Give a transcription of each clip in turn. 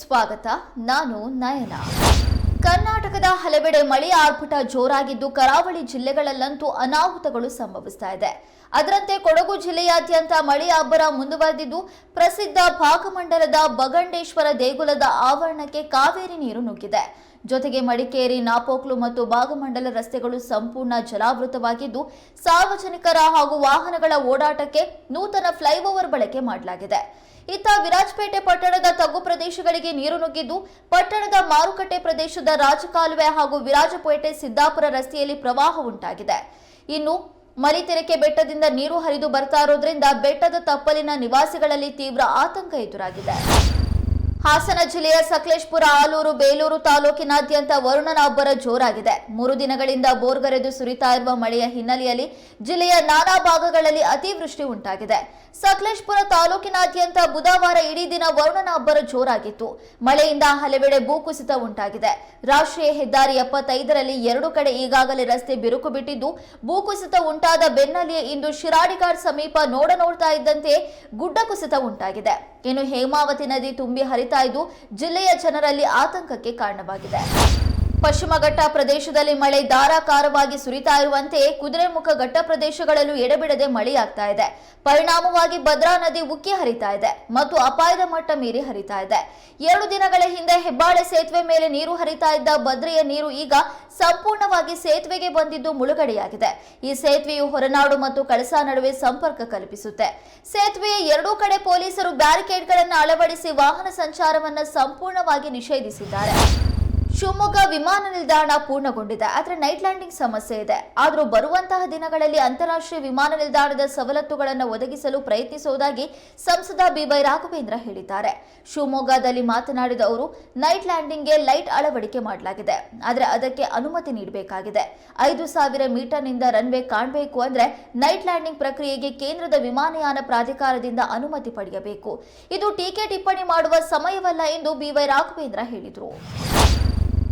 ಸ್ವಾಗತ. ನಾನು ನಯನ. ಕರ್ನಾಟಕದ ಹಲವೆಡೆ ಮಳೆ ಆರ್ಭಟ ಜೋರಾಗಿದ್ದು ಕರಾವಳಿ ಜಿಲ್ಲೆಗಳಲ್ಲಂತೂ ಅನಾಹುತಗಳು ಸಂಭವಿಸ್ತಾ ಇದೆ. ಅದರಂತೆ ಕೊಡಗು ಜಿಲ್ಲೆಯಾದ್ಯಂತ ಮಳೆ ಅಬ್ಬರ ಮುಂದುವರೆದಿದ್ದು ಪ್ರಸಿದ್ಧ ಭಾಗಮಂಡಲದ ಬಗಂಡೇಶ್ವರ ದೇಗುಲದ ಆವರಣಕ್ಕೆ ಕಾವೇರಿ ನೀರು ನುಗ್ಗಿದೆ. ಜೊತೆಗೆ ಮಡಿಕೇರಿ, ನಾಪೋಕ್ಲು ಮತ್ತು ಭಾಗಮಂಡಲ ರಸ್ತೆಗಳು ಸಂಪೂರ್ಣ ಜಲಾವೃತವಾಗಿದ್ದು ಸಾರ್ವಜನಿಕರ ಹಾಗೂ ವಾಹನಗಳ ಓಡಾಟಕ್ಕೆ ನೂತನ ಫ್ಲೈಓವರ್ ಬಳಕೆ ಮಾಡಲಾಗಿದೆ. ಇತ್ತ ವಿರಾಜಪೇಟೆ ಪಟ್ಟಣದ ತಗ್ಗು ಪ್ರದೇಶಗಳಿಗೆ ನೀರು ನುಗ್ಗಿದ್ದು, ಪಟ್ಟಣದ ಮಾರುಕಟ್ಟೆ ಪ್ರದೇಶದ ರಾಜಕಾಲುವೆ ಹಾಗೂ ವಿರಾಜಪೇಟೆ ಸಿದ್ದಾಪುರ ರಸ್ತೆಯಲ್ಲಿ ಪ್ರವಾಹ ಉಂಟಾಗಿದೆ. ಇನ್ನು ಮಲಿತೆರೆಕೆ ಬೆಟ್ಟದಿಂದ ನೀರು ಹರಿದು ಬರ್ತಾ ಇರೋದ್ರಿಂದ ಬೆಟ್ಟದ ತಪ್ಪಲಿನ ನಿವಾಸಿಗಳಲ್ಲಿ ತೀವ್ರ ಆತಂಕ ಎದುರಾಗಿದೆ. ಹಾಸನ ಜಿಲ್ಲೆಯ ಸಕಲೇಶ್ಪುರ ಆಲೂರು ಬೇಲೂರು ತಾಲೂಕಿನಾದ್ಯಂತ ವರುಣನ ಅಬ್ಬರ ಜೋರಾಗಿದೆ. ಮೂರು ದಿನಗಳಿಂದ ಬೋರ್ಗರೆದು ಸುರಿತಾ ಇರುವ ಮಳೆಯ ಹಿನ್ನೆಲೆಯಲ್ಲಿ ಜಿಲ್ಲೆಯ ನಾನಾ ಭಾಗಗಳಲ್ಲಿ ಅತಿವೃಷ್ಟಿ ಉಂಟಾಗಿದೆ. ಸಕಲೇಶ್ಪುರ ತಾಲೂಕಿನಾದ್ಯಂತ ಬುಧವಾರ ಇಡೀ ದಿನ ವರುಣನ ಅಬ್ಬರ ಜೋರಾಗಿತ್ತು. ಮಳೆಯಿಂದ ಹಲವೆಡೆ ಭೂಕುಸಿತ ಉಂಟಾಗಿದೆ. ರಾಷ್ಟ್ರೀಯ ಹೆದ್ದಾರಿ ಎಪ್ಪತ್ತೈದರಲ್ಲಿ ಎರಡು ಕಡೆ ಈಗಾಗಲೇ ರಸ್ತೆ ಬಿರುಕು ಬಿಟ್ಟಿದ್ದು ಭೂಕುಸಿತ ಉಂಟಾದ ಬೆನ್ನಲ್ಲಿಯೇ ಇಂದು ಶಿರಾಡಿಘಾಟ್ ಸಮೀಪ ನೋಡ ನೋಡ್ತಾ ಇದ್ದಂತೆ ಗುಡ್ಡ ಕುಸಿತ ಉಂಟಾಗಿದೆ. ಇನ್ನು ಹೇಮಾವತಿ ನದಿ ತುಂಬಿ ಹರಿತಾ ಇದ್ದು ಜಿಲ್ಲೆಯ ಜನರಲ್ಲಿ ಆತಂಕಕ್ಕೆ ಕಾರಣವಾಗಿದೆ. ಪಶ್ಚಿಮ ಘಟ್ಟ ಪ್ರದೇಶದಲ್ಲಿ ಮಳೆ ಧಾರಾಕಾರವಾಗಿ ಸುರಿತಾ ಇರುವಂತೆ ಕುದುರೆಮುಖ ಘಟ್ಟ ಪ್ರದೇಶಗಳಲ್ಲೂ ಎಡೆಬಿಡದೆ ಮಳೆಯಾಗ್ತಾ ಇದೆ. ಪರಿಣಾಮವಾಗಿ ಭದ್ರಾ ನದಿ ಉಕ್ಕಿ ಹರಿತಾ ಇದೆ ಮತ್ತು ಅಪಾಯದ ಮಟ್ಟ ಮೀರಿ ಹರಿತಾ ಇದೆ. ಎರಡು ದಿನಗಳ ಹಿಂದೆ ಹೆಬ್ಬಾಳೆ ಸೇತುವೆ ಮೇಲೆ ನೀರು ಹರಿತಾ ಇದ್ದ ಭದ್ರೆಯ ನೀರು ಈಗ ಸಂಪೂರ್ಣವಾಗಿ ಸೇತುವೆಗೆ ಬಂದಿದ್ದು ಮುಳುಗಡೆಯಾಗಿದೆ. ಈ ಸೇತುವೆಯು ಹೊರನಾಡು ಮತ್ತು ಕಳಸಾ ನಡುವೆ ಸಂಪರ್ಕ ಕಲ್ಪಿಸುತ್ತೆ. ಸೇತುವೆಯ ಎರಡೂ ಕಡೆ ಪೊಲೀಸರು ಬ್ಯಾರಿಕೇಡ್ಗಳನ್ನು ಅಳವಡಿಸಿ ವಾಹನ ಸಂಚಾರವನ್ನು ಸಂಪೂರ್ಣವಾಗಿ ನಿಷೇಧಿಸಿದ್ದಾರೆ. ಶಿವಮೊಗ್ಗ ವಿಮಾನ ನಿಲ್ದಾಣ ಪೂರ್ಣಗೊಂಡಿದೆ. ಆದರೆ ನೈಟ್ ಲ್ಯಾಂಡಿಂಗ್ ಸಮಸ್ಯೆ ಇದೆ. ಆದರೂ ಬರುವಂತಹ ದಿನಗಳಲ್ಲಿ ಅಂತಾರಾಷ್ಟ್ರೀಯ ವಿಮಾನ ನಿಲ್ದಾಣದ ಸವಲತ್ತುಗಳನ್ನು ಒದಗಿಸಲು ಪ್ರಯತ್ನಿಸುವುದಾಗಿ ಸಂಸದ ಬಿವೈ ರಾಘವೇಂದ್ರ ಹೇಳಿದ್ದಾರೆ. ಶಿವಮೊಗ್ಗದಲ್ಲಿ ಮಾತನಾಡಿದ ಅವರು ನೈಟ್ ಲ್ಯಾಂಡಿಂಗ್ಗೆ ಲೈಟ್ ಅಳವಡಿಕೆ ಮಾಡಲಾಗಿದೆ. ಆದರೆ ಅದಕ್ಕೆ ಅನುಮತಿ ನೀಡಬೇಕಾಗಿದೆ. ಐದು ಸಾವಿರ ಮೀಟರ್ನಿಂದ ರನ್ವೇ ಕಾಣಬೇಕು ಅಂದರೆ ನೈಟ್ ಲ್ಯಾಂಡಿಂಗ್ ಪ್ರಕ್ರಿಯೆಗೆ ಕೇಂದ್ರದ ವಿಮಾನಯಾನ ಪ್ರಾಧಿಕಾರದಿಂದ ಅನುಮತಿ ಪಡೆಯಬೇಕು. ಇದು ಟೀಕೆ ಟಿಪ್ಪಣಿ ಮಾಡುವ ಸಮಯವಲ್ಲ ಎಂದು ಬಿವೈ ರಾಘವೇಂದ್ರ ಹೇಳಿದರು.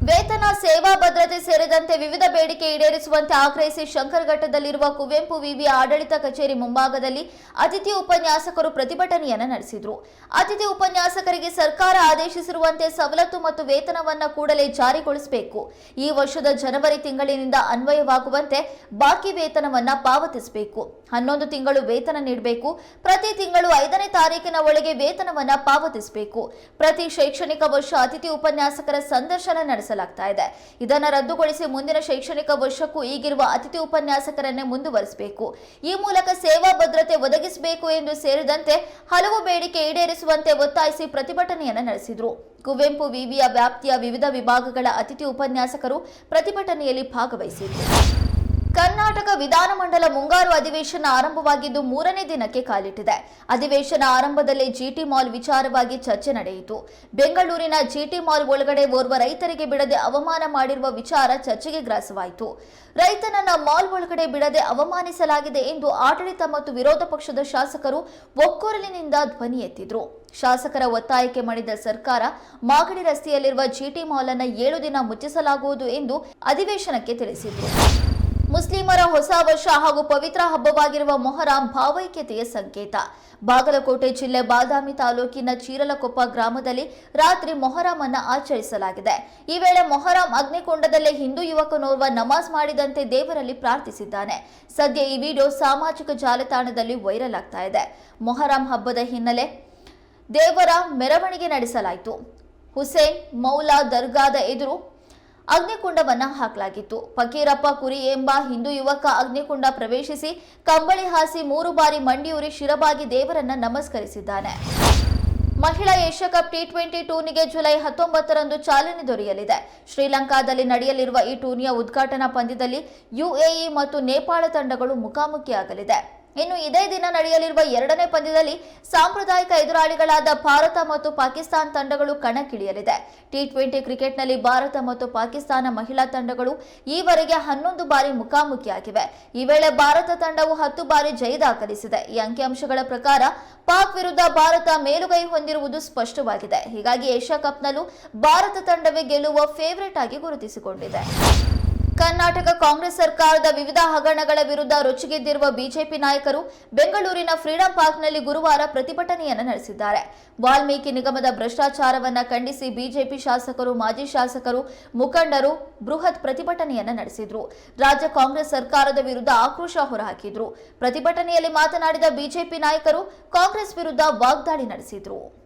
ವೇತನ, ಸೇವಾ ಭದ್ರತೆ ಸೇರಿದಂತೆ ವಿವಿಧ ಬೇಡಿಕೆ ಈಡೇರಿಸುವಂತೆ ಆಗ್ರಹಿಸಿ ಶಂಕರಘಟ್ಟದಲ್ಲಿರುವ ಕುವೆಂಪು ವಿವಿ ಆಡಳಿತ ಕಚೇರಿ ಮುಂಭಾಗದಲ್ಲಿ ಅತಿಥಿ ಉಪನ್ಯಾಸಕರು ಪ್ರತಿಭಟನೆಯನ್ನು ನಡೆಸಿದರು. ಅತಿಥಿ ಉಪನ್ಯಾಸಕರಿಗೆ ಸರ್ಕಾರ ಆದೇಶಿಸಿರುವಂತೆ ಸವಲತ್ತು ಮತ್ತು ವೇತನವನ್ನು ಕೂಡಲೇ ಜಾರಿಗೊಳಿಸಬೇಕು. ಈ ವರ್ಷದ ಜನವರಿ ತಿಂಗಳಿನಿಂದ ಅನ್ವಯವಾಗುವಂತೆ ಬಾಕಿ ವೇತನವನ್ನು ಪಾವತಿಸಬೇಕು. ಹನ್ನೊಂದು ತಿಂಗಳು ವೇತನ ನೀಡಬೇಕು. ಪ್ರತಿ ತಿಂಗಳು ಐದನೇ ತಾರೀಕಿನ ಒಳಗೆ ವೇತನವನ್ನು ಪಾವತಿಸಬೇಕು. ಪ್ರತಿ ಶೈಕ್ಷಣಿಕ ವರ್ಷ ಅತಿಥಿ ಉಪನ್ಯಾಸಕರ ಸಂದರ್ಶನ ನಡೆಸಲಾಗ್ತಾ ಇದೆ. ಇದನ್ನು ರದ್ದುಗೊಳಿಸಿ ಮುಂದಿನ ಶೈಕ್ಷಣಿಕ ವರ್ಷಕ್ಕೂ ಈಗಿರುವ ಅತಿಥಿ ಉಪನ್ಯಾಸಕರನ್ನೇ ಮುಂದುವರಿಸಬೇಕು. ಈ ಮೂಲಕ ಸೇವಾ ಭದ್ರತೆ ಒದಗಿಸಬೇಕು ಎಂದು ಸೇರಿದಂತೆ ಹಲವು ಬೇಡಿಕೆ ಈಡೇರಿಸುವಂತೆ ಒತ್ತಾಯಿಸಿ ಪ್ರತಿಭಟನೆಯನ್ನು ನಡೆಸಿದರು. ಕುವೆಂಪು ವಿವಿಯ ವ್ಯಾಪ್ತಿಯ ವಿವಿಧ ವಿಭಾಗಗಳ ಅತಿಥಿ ಉಪನ್ಯಾಸಕರು ಪ್ರತಿಭಟನೆಯಲ್ಲಿ ಭಾಗವಹಿಸಿದರು ಕರ್ನಾಟಕ ವಿಧಾನಮಂಡಲ ಮುಂಗಾರು ಅಧಿವೇಶನ ಆರಂಭವಾಗಿದ್ದು ಮೂರನೇ ದಿನಕ್ಕೆ ಕಾಲಿಟ್ಟಿದೆ. ಅಧಿವೇಶನ ಆರಂಭದಲ್ಲಿ ಜಿಟಿ ಮಾಲ್ ವಿಚಾರವಾಗಿ ಚರ್ಚೆ ನಡೆಯಿತು. ಬೆಂಗಳೂರಿನ ಜಿಟಿ ಮಾಲ್ ಒಳಗಡೆ ಓರ್ವ ರೈತರಿಗೆ ಬಿಡದೆ ಅವಮಾನ ಮಾಡಿರುವ ವಿಚಾರ ಚರ್ಚೆಗೆ ಗ್ರಾಸವಾಯಿತು. ರೈತನನ್ನ ಮಾಲ್ ಒಳಗಡೆ ಬಿಡದೆ ಅವಮಾನಿಸಲಾಗಿದೆ ಎಂದು ಆಡಳಿತ ಮತ್ತು ವಿರೋಧ ಪಕ್ಷದ ಶಾಸಕರು ಒಕ್ಕೊರಲಿನಿಂದ ಧ್ವನಿ ಎತ್ತಿದ್ರು. ಶಾಸಕರ ಒತ್ತಾಯಕ್ಕೆ ಮಣಿದ ಸರ್ಕಾರ, ಮಾಗಡಿ ರಸ್ತೆಯಲ್ಲಿರುವ ಜಿಟಿ ಮಾಲ್ ಅನ್ನು ಏಳು ದಿನ ಮುಚ್ಚಿಸಲಾಗುವುದು ಎಂದು ಅಧಿವೇಶನಕ್ಕೆ ತಿಳಿಸಿದ್ರು. ಮುಸ್ಲಿಮರ ಹೊಸ ವರ್ಷ ಹಾಗೂ ಪವಿತ್ರ ಹಬ್ಬವಾಗಿರುವ ಮೊಹರಂ ಭಾವೈಕ್ಯತೆಯ ಸಂಕೇತ. ಬಾಗಲಕೋಟೆ ಜಿಲ್ಲೆ ಬಾದಾಮಿ ತಾಲೂಕಿನ ಚೀರಲಕೊಪ್ಪ ಗ್ರಾಮದಲ್ಲಿ ರಾತ್ರಿ ಮೊಹರಾಂ ಅನ್ನು ಆಚರಿಸಲಾಗಿದೆ. ಈ ವೇಳೆ ಮೊಹರಂ ಅಗ್ನಿಕುಂಡದಲ್ಲೇ ಹಿಂದೂ ಯುವಕನೋರ್ವ ನಮಾಜ್ ಮಾಡಿದಂತೆ ದೇವರಲ್ಲಿ ಪ್ರಾರ್ಥಿಸಿದ್ದಾನೆ. ಸದ್ಯ ಈ ವಿಡಿಯೋ ಸಾಮಾಜಿಕ ಜಾಲತಾಣದಲ್ಲಿ ವೈರಲ್ ಆಗ್ತಾ ಇದೆ. ಮೊಹರಂ ಹಬ್ಬದ ಹಿನ್ನೆಲೆ ದೇವರ ಮೆರವಣಿಗೆ ನಡೆಸಲಾಯಿತು. ಹುಸೇನ್, ಮೌಲಾ ದರ್ಗಾದ ಎದುರು ಅಗ್ನಿಕುಂಡವನ್ನ ಹಾಕಲಾಗಿತ್ತು. ಫಕೀರಪ್ಪ ಕುರಿ ಎಂಬ ಹಿಂದೂ ಯುವಕ ಅಗ್ನಿಕುಂಡ ಪ್ರವೇಶಿಸಿ ಕಂಬಳಿ ಹಾಸಿ ಮೂರು ಬಾರಿ ಮಂಡಿಯೂರಿ ಶಿರಬಾಗಿ ದೇವರನ್ನ ನಮಸ್ಕರಿಸಿದ್ದಾನೆ. ಮಹಿಳಾ ಏಷ್ಯಾ ಕಪ್ ಟಿ ಟ್ವೆಂಟಿ ಟೂರ್ನಿಗೆ ಜುಲೈ ಹತ್ತೊಂಬತ್ತರಂದು ಚಾಲನೆ ದೊರೆಯಲಿದೆ. ಶ್ರೀಲಂಕಾದಲ್ಲಿ ನಡೆಯಲಿರುವ ಈ ಟೂರ್ನಿಯ ಉದ್ಘಾಟನಾ ಪಂದ್ಯದಲ್ಲಿ ಯುಎಇ ಮತ್ತು ನೇಪಾಳ ತಂಡಗಳು ಮುಖಾಮುಖಿಯಾಗಲಿದೆ. ಇನ್ನು ಇದೇ ದಿನ ನಡೆಯಲಿರುವ ಎರಡನೇ ಪಂದ್ಯದಲ್ಲಿ ಸಾಂಪ್ರದಾಯಿಕ ಎದುರಾಳಿಗಳಾದ ಭಾರತ ಮತ್ತು ಪಾಕಿಸ್ತಾನ ತಂಡಗಳು ಕಣಕ್ಕಿಳಿಯಲಿದೆ. ಟಿ ಟ್ವೆಂಟಿ ಕ್ರಿಕೆಟ್ನಲ್ಲಿ ಭಾರತ ಮತ್ತು ಪಾಕಿಸ್ತಾನ ಮಹಿಳಾ ತಂಡಗಳು ಈವರೆಗೆ ಹನ್ನೊಂದು ಬಾರಿ ಮುಖಾಮುಖಿಯಾಗಿವೆ. ಈ ವೇಳೆ ಭಾರತ ತಂಡವು ಹತ್ತು ಬಾರಿ ಜಯ ದಾಖಲಿಸಿದೆ. ಈ ಅಂಕಿಅಂಶಗಳ ಪ್ರಕಾರ ಪಾಕ್ ವಿರುದ್ಧ ಭಾರತ ಮೇಲುಗೈ ಹೊಂದಿರುವುದು ಸ್ಪಷ್ಟವಾಗಿದೆ. ಹೀಗಾಗಿ ಏಷ್ಯಾ ಕಪ್ನಲ್ಲೂ ಭಾರತ ತಂಡವೇ ಗೆಲ್ಲುವ ಫೇವರೇಟ್ ಆಗಿ ಗುರುತಿಸಿಕೊಂಡಿದೆ. ಕರ್ನಾಟಕ ಕಾಂಗ್ರೆಸ್ ಸರ್ಕಾರದ ವಿವಿಧ ಹಗರಣಗಳ ವಿರುದ್ಧ ರೊಚ್ಚಿಗೆದ್ದಿರುವ ಬಿಜೆಪಿ ನಾಯಕರು ಬೆಂಗಳೂರಿನ ಫ್ರೀಡಂ ಪಾರ್ಕ್ನಲ್ಲಿ ಗುರುವಾರ ಪ್ರತಿಭಟನೆಯನ್ನು ನಡೆಸಿದ್ದಾರೆ. ವಾಲ್ಮೀಕಿ ನಿಗಮದ ಭ್ರಷ್ಟಾಚಾರವನ್ನು ಖಂಡಿಸಿ ಬಿಜೆಪಿ ಶಾಸಕರು, ಮಾಜಿ ಶಾಸಕರು, ಮುಖಂಡರು ಬೃಹತ್ ಪ್ರತಿಭಟನೆಯನ್ನು ನಡೆಸಿದ್ರು. ರಾಜ್ಯ ಕಾಂಗ್ರೆಸ್ ಸರ್ಕಾರದ ವಿರುದ್ಧ ಆಕ್ರೋಶ ಹೊರಹಾಕಿದ್ರು. ಪ್ರತಿಭಟನೆಯಲ್ಲಿ ಮಾತನಾಡಿದ ಬಿಜೆಪಿ ನಾಯಕರು ಕಾಂಗ್ರೆಸ್ ವಿರುದ್ಧ ವಾಗ್ದಾಳಿ ನಡೆಸಿದ್ರು.